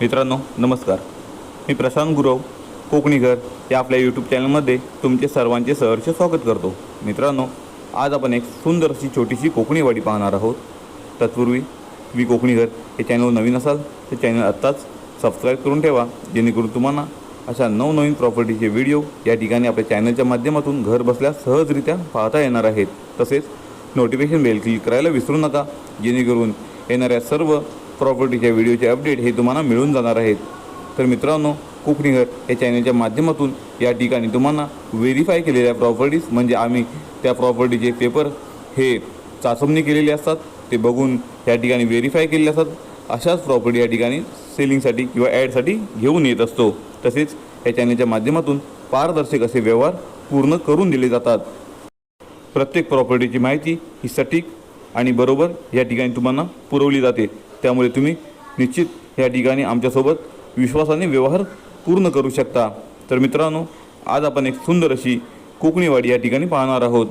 मित्रांनो नमस्कार. मी प्रशांत गुरव कोकणीकर या आपल्या यूट्यूब चॅनलमध्ये तुमचे सर्वांचे सहर्ष स्वागत करतो. मित्रांनो आज आपण एक सुंदर अशी छोटीशी कोकणी वाडी पाहणार आहोत. तत्पूर्वी मी कोकणीकर हे चॅनल नवीन असाल तर चॅनल आत्ताच सबस्क्राईब करून ठेवा जेणेकरून तुम्हाला अशा नवनवीन प्रॉपर्टीचे व्हिडिओ या ठिकाणी आपल्या चॅनलच्या माध्यमातून घर बसल्या सहजरित्या पाहता येणार आहेत. तसेच नोटिफिकेशन बेल क्लिक करायला विसरू नका जेणेकरून येणाऱ्या सर्व प्रॉपर्टीच्या व्हिडिओचे अपडेट हे तुम्हाला मिळून जाणार आहेत. तर मित्रांनो कोकणीघर या चॅनलच्या माध्यमातून या ठिकाणी तुम्हाला व्हेरीफाय केलेल्या प्रॉपर्टीज म्हणजे आम्ही त्या प्रॉपर्टीचे पेपर हे चाचपणी केलेले असतात ते बघून या ठिकाणी व्हेरीफाय केलेले असतात. अशाच प्रॉपर्टी या ठिकाणी सेलिंगसाठी किंवा ॲडसाठी घेऊन येत असतो. तसेच या चॅनलच्या माध्यमातून पारदर्शक असे व्यवहार पूर्ण करून दिले जातात. प्रत्येक प्रॉपर्टीची माहिती ही सटीक आणि बरोबर या ठिकाणी तुम्हाला पुरवली जाते. त्यामुळे तुम्ही निश्चित या ठिकाणी आमच्यासोबत विश्वासाने व्यवहार पूर्ण करू शकता. तर मित्रांनो आज आपण एक सुंदर अशी कोकणीवाडी या ठिकाणी पाहणार आहोत.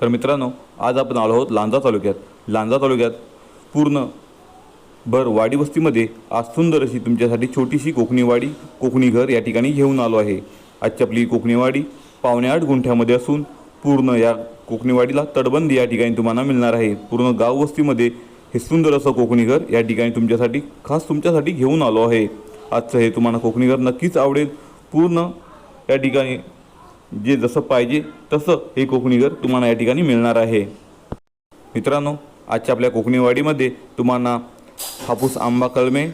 तर मित्रांनो आज आपण आलो आहोत लांजा तालुक्यात. लांजा तालुक्यात पूर्ण भर वाडी वस्तीमध्ये आज सुंदर अशी तुमच्यासाठी छोटीशी कोकणीवाडी कोकणी घर या ठिकाणी घेऊन आलो आहे. आजची आपली कोकणीवाडी पावणे आठ गुंठ्यामध्ये असून पूर्ण या कोकणीवाडीला तडबंदी तटबंदी या ठिकाणी तुम्हाला मिळणार आहे. पूर्ण गाव वस्तीमध्ये हे सुंदर असं कोकणी घर या ठिकाणी तुमच्यासाठी खास तुमच्यासाठी घेऊन आलो आहे. आजचं हे तुम्हाला कोकणी घर नक्कीच आवडेल. पूर्ण या ठिकाणी जे जसं पाहिजे तसं हे कोकणी घर तुम्हाला या ठिकाणी मिळणार आहे. मित्रांनो आजच्या आपल्या कोकणीवाडीमध्ये तुम्हाला हापूस आंबा कलमे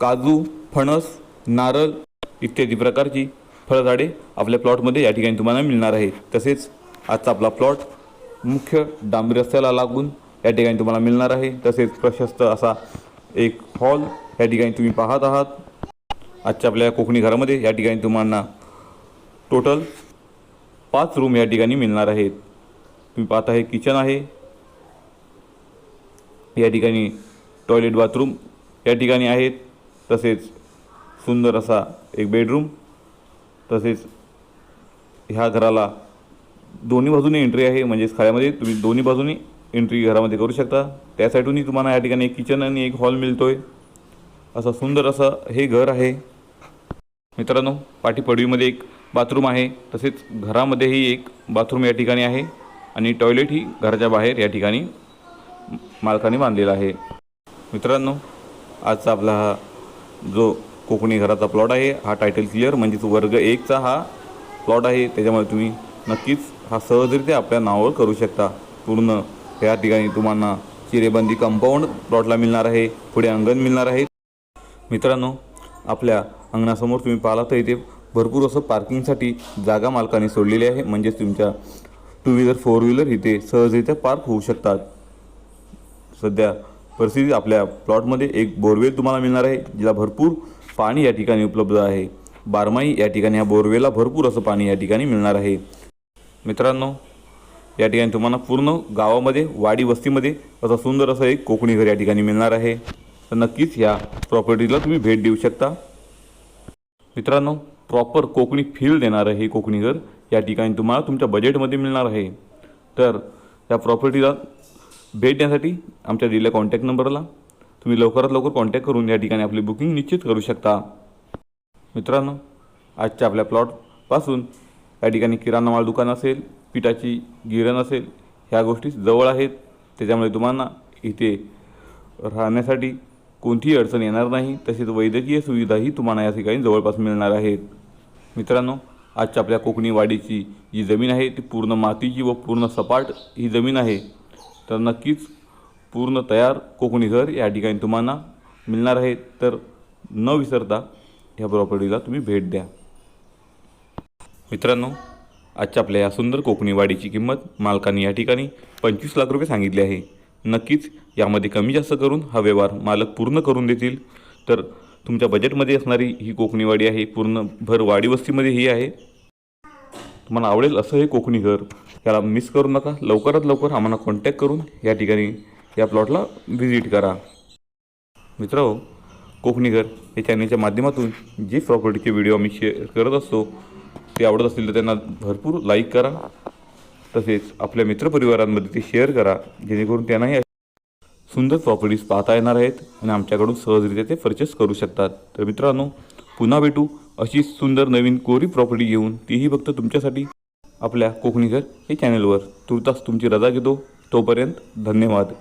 काजू फणस नारळ इत्यादी प्रकारची फळझाडे आपल्या प्लॉटमध्ये या ठिकाणी तुम्हाला मिळणार आहे तसेच आजचा आपला प्लॉट मुख्य डांबरी रस्त्याला लागून या ठिकाणी तुम्हाला मिळणार आहे. तसेच प्रशस्त असा एक हॉल या ठिकाणी तुम्ही पाहत आहात. आजच्या आपल्या कोकणी घरामध्ये या ठिकाणी तुम्हाला टोटल पाच रूम या ठिकाणी मिळणार आहेत. तुम्ही पाहता हे किचन आहे. या ठिकाणी टॉयलेट बाथरूम या ठिकाणी आहेत. तसेच सुंदर असा एक बेडरूम तसेच ह्या घराला दोन्ही बाजूने एंट्री आहे. म्हणजेच खाल्यामध्ये तुम्ही दोन्ही बाजूने एंट्री घरामध्ये करू शकता. त्या साईडूनही तुम्हाला या ठिकाणी एक किचन आणि एक हॉल मिळतो आहे असं सुंदर असं हे घर आहे. मित्रांनो पाठी पडवीमध्ये एक बाथरूम आहे. तसेच घरामध्येही एक बाथरूम या ठिकाणी आहे. आणि टॉयलेटही घराच्या बाहेर या ठिकाणी मालकाने बांधलेला आहे. मित्रांनो आजचा आपला हा जो कोकणी घराचा प्लॉट आहे हा टायटल क्लिअर म्हणजेच वर्ग एकचा हा प्लॉट आहे. त्याच्यामुळे तुम्ही नक्कीच हा सहजरित्या आपल्या नावावर करू शकता. पूर्ण या ठिकाणी तुम्हाला चिरेबंदी कंपाऊंड प्लॉटला मिळणार आहे. पुढे अंगण मिळणार आहे. मित्रांनो आपल्या अंगणासमोर तुम्ही पाहिला तर इथे भरपूर असं पार्किंगसाठी जागा मालकाने सोडलेली आहे. म्हणजेच तुमच्या टू व्हीलर फोर व्हीलर इथे सहजरित्या पार्क होऊ शकतात. सध्या परिस्थिती आपल्या प्लॉटमध्ये एक बोरवेल तुम्हाला मिळणार आहे जिला भरपूर पाणी या ठिकाणी उपलब्ध आहे. बारमाही या ठिकाणी या बोरवेलला भरपूर असं पाणी या ठिकाणी मिळणार आहे. मित्रांनो या ठिकाणी तुम्हाला पूर्ण गावामध्ये वाडी वस्तीमध्ये असं सुंदर असं एक कोकणी घर या ठिकाणी मिळणार आहे. तर नक्कीच ह्या प्रॉपर्टीला तुम्ही भेट देऊ शकता. मित्रांनो प्रॉपर कोकणी फील देणारं हे कोकणी घर. या ठिकाणी तुम्हाला तुमच्या बजेटमध्ये मिळणार आहे. तर त्या प्रॉपर्टीला भेट देण्यासाठी आमच्या दिलेल्या कॉन्टॅक्ट नंबरला तुम्ही लवकरात लवकर कॉन्टॅक्ट करून या ठिकाणी आपली बुकिंग निश्चित करू शकता. मित्रांनो आजच्या आपल्या प्लॉटपासून या ठिकाणी किराणा माल दुकान असेल पिठाची गिरण असेल ह्या गोष्टी जवळ आहेत. त्याच्यामुळे तुम्हाला इथे राहण्यासाठी कोणतीही अडचण येणार नाही. तसेच वैद्यकीय सुविधाही तुम्हाला या ठिकाणी जवळपास मिळणार आहेत. मित्रांनो आजच्या आपल्या कोकणी वाडीची जी जमीन आहे ती पूर्ण मातीची व पूर्ण सपाट ही जमीन आहे. तर नक्कीच पूर्ण तयार कोकणी घर या ठिकाणी तुम्हाला मिळणार आहे. तर न विसरता ह्या प्रॉपर्टीला तुम्ही भेट द्या. मित्रांनो आजच्या आपल्या या सुंदर कोकणी वाडीची किंमत मालकाने या ठिकाणी पंचवीस लाख रुपये सांगितली आहे. नक्कीच यामध्ये कमी जास्त करून हा व्यवहार मालक पूर्ण करून देतील. तर तुमच्या बजेटमध्ये असणारी ही कोकणी वाडी आहे पूर्ण भर वाडी वस्तीमध्ये ही आहे. तुम्हाला आवडेल असं हे कोकणी घर. याला मिस करू नका. लवकरात लवकर आम्हाला कॉन्टॅक्ट करून या ठिकाणी या प्लॉटला व्हिजिट करा. मित्र कोकणी घर हे चॅनलच्या माध्यमातून जे प्रॉपर्टीचे व्हिडिओ आम्ही शेअर करत असतो ते आवडत असतील तर त्यांना भरपूर लाईक करा. तसेच आपल्या मित्रपरिवारांमध्ये ते शेअर करा. जेणेकरून त्यांनाही सुंदर प्रॉपर्टीज पाहता येणार आहेत आणि आमच्याकडून सहजरित्या ते परचेस करू शकतात. तर मित्रांनो पुन्हा भेटू अशीच सुंदर नवीन कोरी प्रॉपर्टी घेऊन. तीही फक्त तुमच्यासाठी आपल्या कोकणीघर हे चॅनलवर तुर्तास तुमची रजा घेतो. तोपर्यंत धन्यवाद.